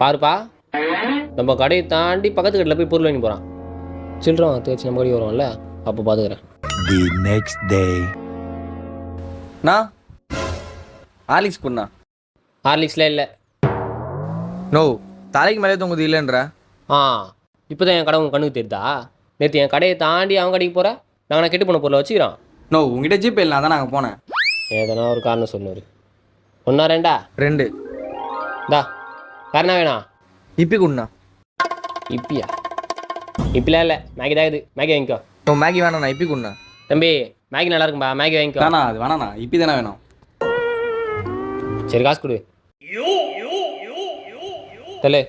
பாருப்பா. நம்ம கடையை தாண்டி பக்கத்து கடையில் போய் பொருள் வாங்கி போகிறான் சில்லறம் தேய்ச்சி நம்ம கடைக்கு வருவோம்ல அப்போ பார்த்துக்கிறேன் The next day. நான் ஆலிக்ஸ் பொண்ணா? ஹார்லிக்ஸ்ல இல்லை. நோ தலைக்கு மேலே தொங்குது இல்லைன்ற? ஆ இப்போ தான் என் கடை உங்க கண்ணுக்கு தெரியுதா? நேற்று என் கடையை தாண்டி அவன் கடைக்கு போகிற நாங்கள் நான் கெட்டு போன பொருளை வச்சுக்கிறான் நோ உங்ககிட்ட ஜிபே இல்லை அதான் நாங்கள் போனேன். எதனா ஒரு காரணம் சொல்லுவார் ஒன்றா ரெண்டா? ரெண்டு. தா காரணம் வேணாம் இப்பி குண்ணா இப்பியா? இப்பிலாம் இல்லை. மேகி தான் இது. மேகி வாங்கிக்கோ. No Maggi வேணாண்ணா. இப்பி குண்ணா தம்பி மேகி நல்லா இருக்கும்பா. மேகி வாங்கிக்கோ. வேணா அது வேணாண்ணா. இப்பி தானே வேணும். சரி காசு கொடு. தெல்லு